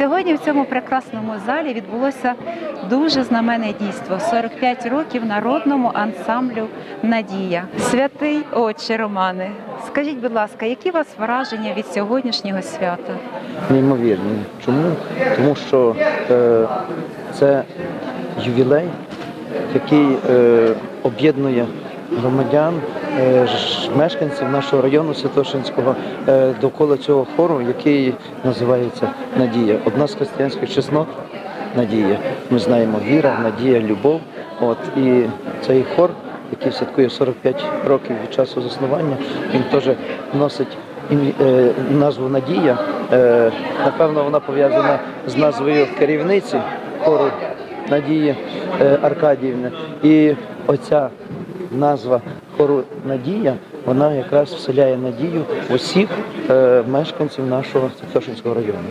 Сьогодні в цьому прекрасному залі відбулося дуже знаменне дійство 45 років народному ансамблю Надія. Святий отче Романе, скажіть, будь ласка, які у вас враження від сьогоднішнього свята? Неймовірні. Чому? Тому що е, це ювілей, який е, об'єднує громадян, мешканців нашого району Святошинського е, довкола цього хору, який називається Надія. Одна з християнських чеснот Надія. Ми знаємо віра, надія, любов. От і цей хор, який святкує 45 років від часу заснування, він теж носить е, назву Надія. Е, Напевно, вона пов'язана з назвою керівниці хору Надії е, Аркадіївни. І оця назва хору Надія, вона якраз вселяє надію усіх е, мешканців нашого Святошинського району.